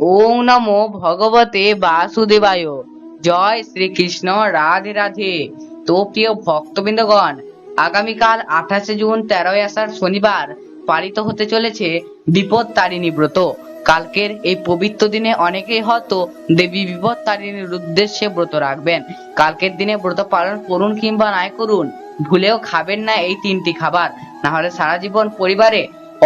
ওম নমো ভগবতে বাসুদেবায়। জয় শ্রীকৃষ্ণ, রাধে রাধে। তো প্রিয় ভক্তবৃন্দগণ, আগামীকাল আঠাশে জুন তেরোই আষাঢ় শনিবার পালিত হতে চলেছে বিপদ তারিণী ব্রত। কালকের এই পবিত্র দিনে অনেকেই হয়তো দেবী বিপদ তারিণীর উদ্দেশ্যে ব্রত রাখবেন। কালকের দিনে ব্রত পালন করুন কিংবা নাই করুন, ভুলেও খাবেন না এই তিনটি খাবার। না হলে সারা জীবন পরিবারে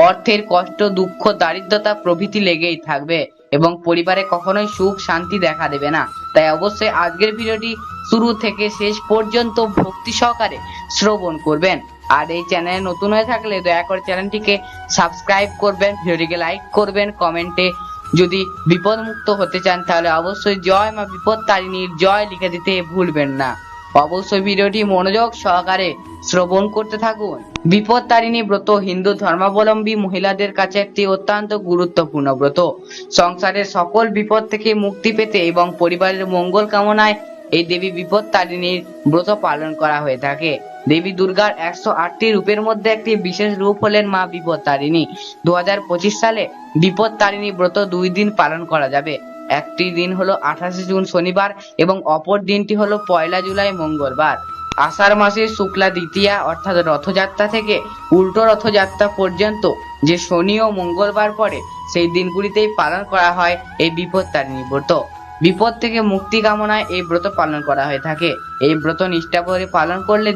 অর্থের কষ্ট, দুঃখ, দারিদ্রতা প্রভৃতি লেগেই থাকবে। এবং পরিবারে কখনোই সুখ শান্তি দেখা দেবে না। তাই অবশ্যই আজকের ভিডিওটি শুরু থেকে শেষ পর্যন্ত ভক্তি সহকারে শ্রবণ করবেন। আর এই চ্যানেলে নতুন হয়ে থাকলে দয়া করে চ্যানেলটিকে সাবস্ক্রাইব করবেন, ভিডিওটিকে লাইক করবেন, কমেন্টে যদি বিপদমুক্ত হতে চান তাহলে অবশ্যই জয় মা বিপদ তারিণীর জয় লিখে দিতে ভুলবেন না। অবশ্যই ভিডিওটি মনোযোগ সহকারে শ্রবণ করতে থাকুন। বিপদ তারিণী ব্রত হিন্দু ধর্মাবলম্বী মহিলাদের কাছে একটি অত্যন্ত গুরুত্বপূর্ণ ব্রত। সংসারের সকল বিপদ থেকে মুক্তি পেতে এবং পরিবারের মঙ্গল কামনায় এই দেবী বিপদ তারিণীর ব্রত পালন করা হয়ে থাকে। দেবী দুর্গার একশো আটটি রূপের মধ্যে একটি বিশেষ রূপ হলেন মা বিপদ তারিণী দু হাজার পঁচিশ সালে বিপদ তারিণী ব্রত দুই দিন পালন করা যাবে। একটি দিন হলো আঠাশে জুন শনিবার এবং অপর দিনটি হলো পয়লা জুলাই মঙ্গলবার। আষাঢ় মাসের শুক্লা দ্বিতীয়া অর্থাৎ রথযাত্রা থেকে উল্টো রথযাত্রা পর্যন্ত যে শনি ও মঙ্গলবার পরে সেই দিনগুলিতেই পালন করা হয় এই বিপদ তারিণী ব্রত বিপদ থেকে মুক্তি কামনায় এই ব্রত পালন করা হয়ে থাকে। এই ব্রত নিষ্ঠা করে পালন করলে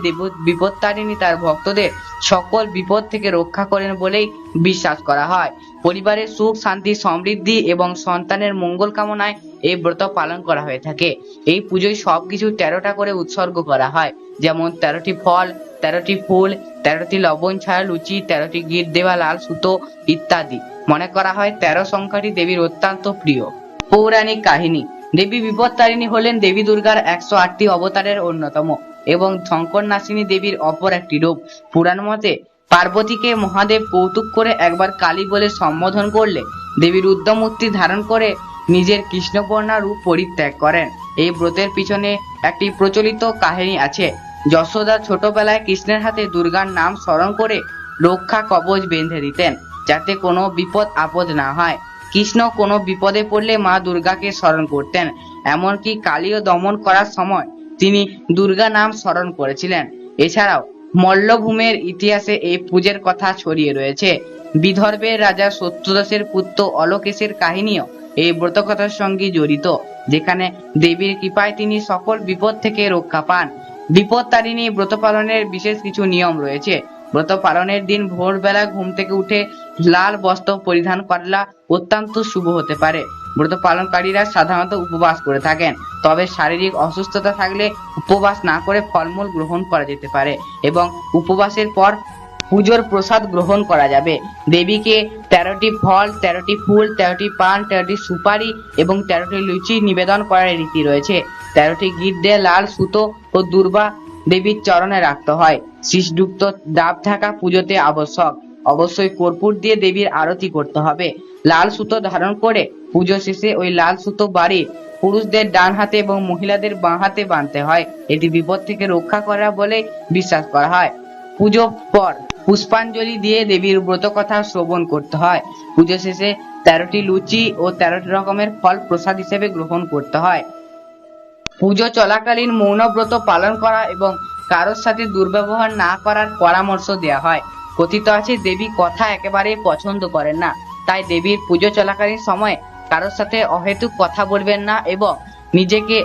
বিপদ তারিণী তার ভক্তদের সকল বিপদ থেকে রক্ষা করেন বলেই বিশ্বাস করা হয়। পরিবারের সুখ, শান্তি, সমৃদ্ধি এবং সন্তানের মঙ্গল কামনায় এই ব্রত পালন করা হয়ে থাকে। এই পুজোয় সবকিছু তেরোটা করে উৎসর্গ করা হয়। যেমন তেরোটি ফল, তেরোটি ফুল, তেরোটি লবণ ছায়া লুচি, তেরোটি গিট দেওয়া লাল সুতো ইত্যাদি। মনে করা হয় তেরো সংখ্যাটি দেবীর অত্যন্ত প্রিয়। পৌরাণিক কাহিনী। দেবী বিপত্তারিণী হলেন দেবী দুর্গার একশো আটটি অবতারের অন্যতম এবং শঙ্কর নাসিনী দেবীর অপর একটি রূপ। পুরাণ মতে পার্বতীকে মহাদেব কৌতুক করে একবার কালী বলে সম্বোধন করলে দেবী রুদ্রমূর্তি ধারণ করে নিজের কৃষ্ণবর্ণা রূপ পরিত্যাগ করেন। এই ব্রতের পিছনে একটি প্রচলিত কাহিনী আছে। যশোদা ছোটবেলায় কৃষ্ণের হাতে দুর্গার নাম স্মরণ করে রক্ষা কবচ বেঁধে দিতেন, যাতে কোনো বিপদ আপদ না হয়। কৃষ্ণ কোনো বিপদে পড়লে মা দুর্গাকে স্মরণ করতেন, এমনকি কালীয় দমন করার সময় তিনি দুর্গা নাম স্মরণ করেছিলেন। এছাড়াও, মল্লভূমের ইতিহাসে এই পূজের কথা ছড়িয়ে রয়েছে। বিদর্ভের রাজা সত্যদাসের পুত্র অলোকেশের কাহিনীও এই ব্রতকথার সঙ্গে জড়িত, যেখানে দেবীর কৃপায় তিনি সকল বিপদ থেকে রক্ষা পান। বিপদ তারিণী ব্রত পালনের বিশেষ কিছু নিয়ম রয়েছে। ব্রত পালনের দিন ভোরবেলা ঘুম থেকে উঠে লাল বস্ত্র পরিধান করা অত্যন্ত শুভ হতে পারে। ব্রত পালনকারীরা সাধারণত উপবাস করে থাকেন। তবে শারীরিক অসুস্থতা থাকলে উপবাস না করে ফলমূল গ্রহণ করা যেতে পারে এবং উপবাসের পর পুজোর প্রসাদ গ্রহণ করা যাবে। দেবীকে তেরোটি ফল, তেরোটি ফুল, তেরোটি পান, তেরোটি সুপারি এবং তেরোটি লুচি নিবেদন করার রীতি রয়েছে। তেরোটি গিট দিয়ে লাল সুতো ও দুর্বা দেবীর চরণে রাখতে হয়। শীষযুক্ত ডাব থাকা পুজোতে আবশ্যক। অবশ্যই কর্পূর দিয়ে দেবীর আরতি করতে হবে। লাল সুতো ধারণ করে পুজো শেষে ওই লাল সুতো বাড়ি পুরুষদের ডান হাতে এবং মহিলাদের বাঁ হাতে বাঁধতে হয়। এটি বিপদ থেকে রক্ষা করা বলে বিশ্বাস করা হয়। পুজো পর পুষ্পাঞ্জলি দিয়ে দেবীর ব্রত কথা শ্রবণ করতে হয়। পুজো শেষে তেরোটি লুচি ও তেরোটি রকমের ফল প্রসাদ হিসেবে গ্রহণ করতে হয়। পুজো চলাকালীন মৌনব্রত পালন করা এবং কারোর সাথে দুর্ব্যবহার না করার পরামর্শ দেওয়া হয়। কথিত আছে, দেবী কথা একেবারেই পছন্দ করেন না। তাই দেবীর পুজো চলাকালীন সময় কারোর সাথে অহেতুক কথা বলবেন না এবং নিজেকে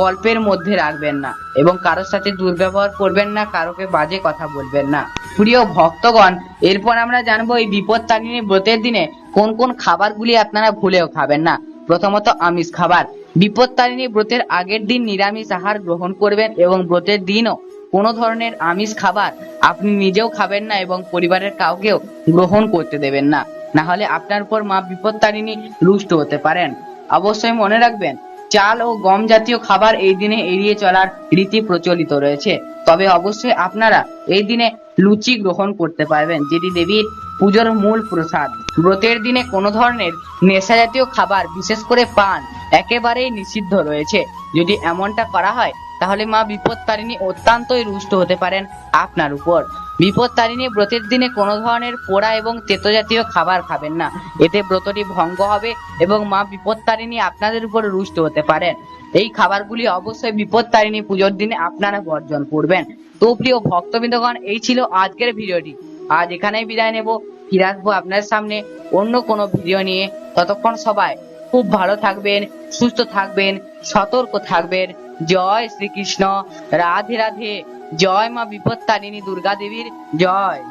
গল্পের মধ্যে রাখবেন না এবং কারোর সাথে দুর্ব্যবহার করবেন না, কারোকে বাজে কথা বলবেন না। প্রিয় ভক্তগণ, এরপর আমরা জানব এই বিপদ তারিণী ব্রতের দিনে কোন কোন খাবারগুলি আপনারা ভুলেও খাবেন না। প্রথমত আমিষ খাবার। বিপদ তারিণী ব্রতের আগের দিন নিরামিষ আহার গ্রহণ করবেন এবং ব্রতের দিনও কোনো ধরনের আমিষ খাবার আপনি নিজেও খাবেন না এবং পরিবারের কাউকেও গ্রহণ করতে দেবেন না। না হলে আপনার উপর মা বিপদ তারিণী রুষ্ট হতে পারেন। অবশ্যই মনে রাখবেন, চাল ও গম জাতীয় খাবার এই দিনে এড়িয়ে চলার রীতি প্রচলিত রয়েছে। তবে অবশ্যই আপনারা এই দিনে লুচি গ্রহণ করতে পারবেন, যেটি দেবীর পুজোর মূল প্রসাদ। ব্রতের দিনে কোনো ধরনের নেশা জাতীয় খাবার, বিশেষ করে পান, একেবারেই নিষিদ্ধ রয়েছে। যদি এমনটা করা হয় তাহলে মা বিপদ তারিণী অত্যন্তই রুষ্ট হতে পারেন আপনার উপর। বিপদ তারিণী ব্রতের দিনে কোনো ধরনের পোড়া এবং তেতো জাতীয় খাবার খাবেন না। এতে ব্রতটি ভঙ্গ হবে এবং মা বিপদ তারিণী আপনাদের উপর রুষ্ট হতে পারেন। এই খাবারগুলি অবশ্যই বিপদ তারিণী পুজোর দিনে আপনারা বর্জন করবেন। তো প্রিয় ভক্তবৃন্দগণ, এই ছিল আজকের ভিডিওটি। আজ এখানেই বিদায় নেব। ফিরে আসব আপনার সামনে অন্য কোনো ভিডিও নিয়ে। ততক্ষণ সবাই খুব ভালো থাকবেন, সুস্থ থাকবেন, সতর্ক থাকবেন। জয় শ্রীকৃষ্ণ। রাধে রাধে। জয় মা বিপত্তারিণী দুর্গা দেবীর জয়।